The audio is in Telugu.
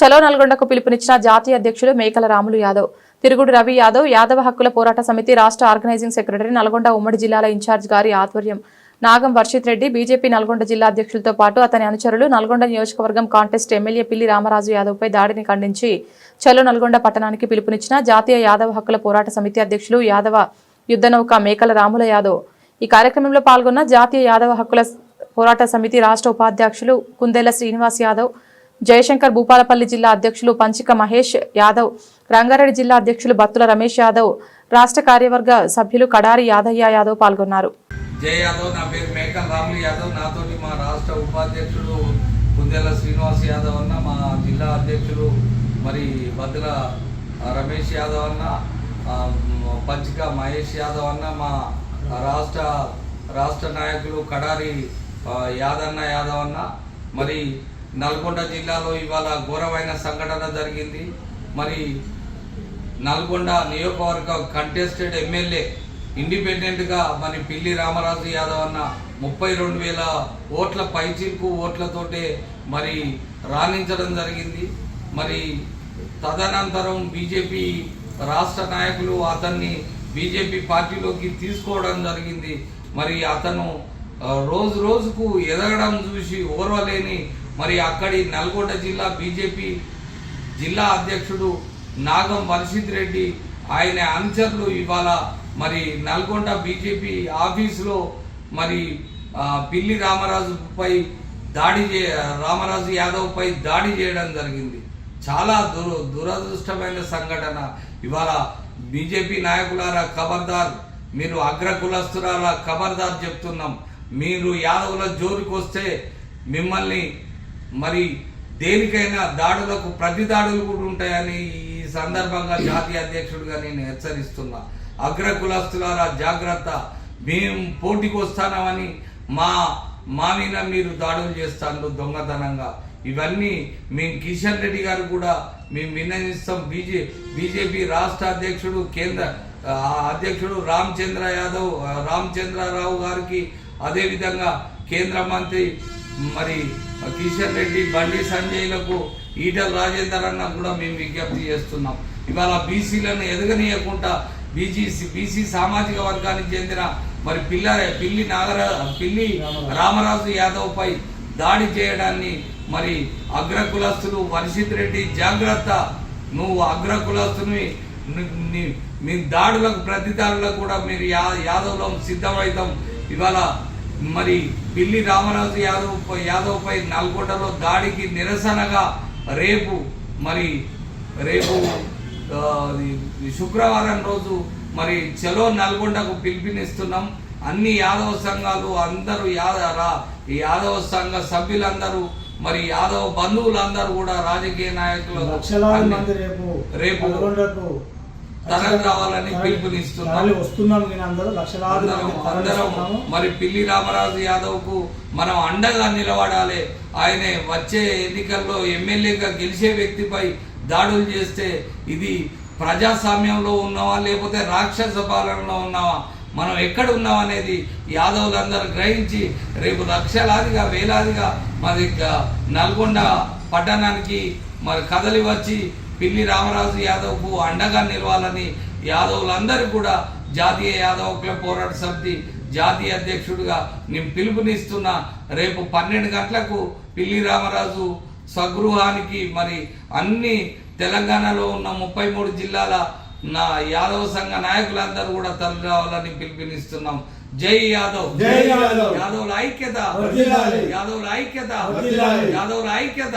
చలో నల్గొండకు పిలుపునిచ్చిన జాతీయ అధ్యక్షులు మేకల రాములు యాదవ్. తిరుగుడు రవి యాదవ్ యాదవ హక్కుల పోరాట సమితి రాష్ట్ర ఆర్గనైజింగ్ సెక్రటరీ నల్గొండ ఉమ్మడి జిల్లాల ఇన్ఛార్జ్ గారి ఆధ్వర్యం. నాగం వర్షిత్ రెడ్డి బీజేపీ నల్గొండ జిల్లా అధ్యక్షులతో పాటు అతని అనుచరులు నల్గొండ నియోజకవర్గం కాంటెస్ట్ ఎమ్మెల్యే పిల్లి రామరాజు యాదవ్పై దాడిని ఖండించి చలో నల్గొండ పట్టణానికి పిలుపునిచ్చిన జాతీయ యాదవ హక్కుల పోరాట సమితి అధ్యక్షులు యాదవ యుద్ధనౌక మేకల రాముల యాదవ్. ఈ కార్యక్రమంలో పాల్గొన్న జాతీయ యాదవ హక్కుల పోరాట సమితి రాష్ట్ర ఉపాధ్యక్షులు కుందేల శ్రీనివాస్ యాదవ్ జయశంకర్ భూపాలపల్లి జిల్లా అధ్యక్షులు పంచిక మహేష్ యాదవ్ రంగారెడ్డి జిల్లా అధ్యక్షులు బత్తుల రమేష్ యాదవ్ రాష్ట్ర కార్యవర్గ సభ్యులు కడారి యాదయ్య యాదవ్ పాల్గొన్నారు. జయ యాదవ్ నా పేరు మేకల్ రాములు యాదవ్. నాతోటి మా రాష్ట్ర ఉపాధ్యక్షుడు కుందేల శ్రీనివాస్ యాదవ్ అన్న మా జిల్లా అధ్యక్షుడు మరి బద్దుల రమేష్ యాదవ్ అన్న పంచిక మహేష్ యాదవ్ అన్న మా రాష్ట్ర రాష్ట్ర నాయకులు కడారి యాదన్న యాదవ్ అన్న మరి నల్గొండ జిల్లాలో ఇవాళ ఘోరమైన సంఘటన జరిగింది. మరి నల్గొండ నియోజకవర్గ కంటెస్టెడ్ ఎమ్మెల్యే ఇండిపెండెంట్గా మరి పిల్లి రామరాజు యాదవ్ అన్న ముప్పై రెండు వేల ఓట్ల పైచిల్కు ఓట్లతోటే మరి రాణించడం జరిగింది. మరి తదనంతరం బీజేపీ రాష్ట్ర నాయకులు అతన్ని బీజేపీ పార్టీలోకి తీసుకోవడం జరిగింది. మరి అతను రోజు రోజుకు ఎదగడం చూసి ఓర్వలేని మరి అక్కడి నల్గొండ జిల్లా బీజేపీ జిల్లా అధ్యక్షుడు నాగం వర్షిత్ రెడ్డి ఆయన అనుచరులు ఇవాళ మరి నల్గొండ బీజేపీ ఆఫీసులో మరి పిల్లి రామరాజుపై దాడి చే రామరాజు యాదవ్పై దాడి చేయడం జరిగింది. చాలా దుర దురదృష్టమైన సంఘటన. ఇవాళ బీజేపీ నాయకులారా ఖబర్దార్ మీరు అగ్ర కులస్తులారా ఖబర్దార్ చెప్తున్నాం. మీరు యాదవుల జోరుకొస్తే మిమ్మల్ని మరి దేనికైనా దాడులకు ప్రతి దాడులు కూడా ఉంటాయని ఈ సందర్భంగా జాతీయ అధ్యక్షుడిగా నేను హెచ్చరిస్తున్నా. అగ్ర కులస్తులారా జాగ్రత్త. మేము పోటీకి వస్తానమని మా మా మీద మీరు దాడులు చేస్తాను దొంగతనంగా. ఇవన్నీ మేము కిషన్ రెడ్డి గారు కూడా మేము విన్నవిస్తాం. బీజే బీజేపీ రాష్ట్ర అధ్యక్షుడు కేంద్ర అధ్యక్షుడు రామచంద్ర యాదవ్ ఆ, రామచంద్రరావు గారికి అదేవిధంగా కేంద్ర మంత్రి మరి కిషన్ రెడ్డి బండి సంజయ్లకు ఈటల రాజేందర్ అన్న కూడా మేము విజ్ఞప్తి చేస్తున్నాం. ఇవాళ బీసీలను ఎదగనీయకుండా బీజీసీ బీసీ సామాజిక వర్గానికి చెందిన మరి పిల్ల పిల్లి నాగర పిల్లి రామరాజు యాదవ్ పై దాడి చేయడాన్ని మరి అగ్ర కులస్తులు వర్షిత్ రెడ్డి జాగ్రత్త. నువ్వు అగ్ర కులస్తుని మీ దాడులకు ప్రతిదాడులకు కూడా మీరు యా యాదవ్లో సిద్ధమవుతాం. ఇవాళ మరి పిల్లి రామరాజు యాదవ్ పై- యాదవ్ పై నల్గొండలో దాడికి నిరసనగా రేపు మరి రేపు శుక్రవారం రోజు మరి చలో నల్గొండకు పిలుపునిస్తున్నాం. అన్ని యాదవ సంఘాలు అందరూ యాద యాదవ సంఘ సభ్యులందరూ మరి యాదవ బంధువులందరూ కూడా రాజకీయ నాయకులు రేపు తరలి రావాలని పిలుపునిస్తున్నాం. వస్తున్నాం నేను అందరూ లక్షలాది అందరం. మరి పిల్లి రామరాజు యాదవ్కు మనం అండగా నిలబడాలి ఆయన వచ్చే ఎన్నికల్లో ఎమ్మెల్యేగా గెలిచే వ్యక్తిపై దాడులు చేస్తే ఇది ప్రజాస్వామ్యంలో ఉన్నావా లేకపోతే రాక్షస పాలనలో ఉన్నావా మనం ఎక్కడ ఉన్నాం అనేది యాదవులందరూ గ్రహించి రేపు లక్షలాదిగా వేలాదిగా మరి నల్గొండ పట్టణానికి మరి కదలి వచ్చి పిల్లి రామరాజు యాదవ్కు అండగా నిలవాలని యాదవులందరూ కూడా జాతీయ యాదవ్ క్లబ్ పోరాట సమితి జాతీయ అధ్యక్షుడిగా నేను పిలుపునిస్తున్నా రేపు పన్నెండు గంటలకు పిల్లి రామరాజు స్వగృహానికి మరి అన్ని తెలంగాణలో ఉన్న ముప్పై మూడు జిల్లాల నా యాదవ సంఘ నాయకులందరూ కూడా తరలి రావాలని పిలుపునిస్తున్నాం జై యాదవ్ జై యాదవ్. యాదవుల ఐక్యత. యాదవుల ఐక్యత. యాదవుల ఐక్యత.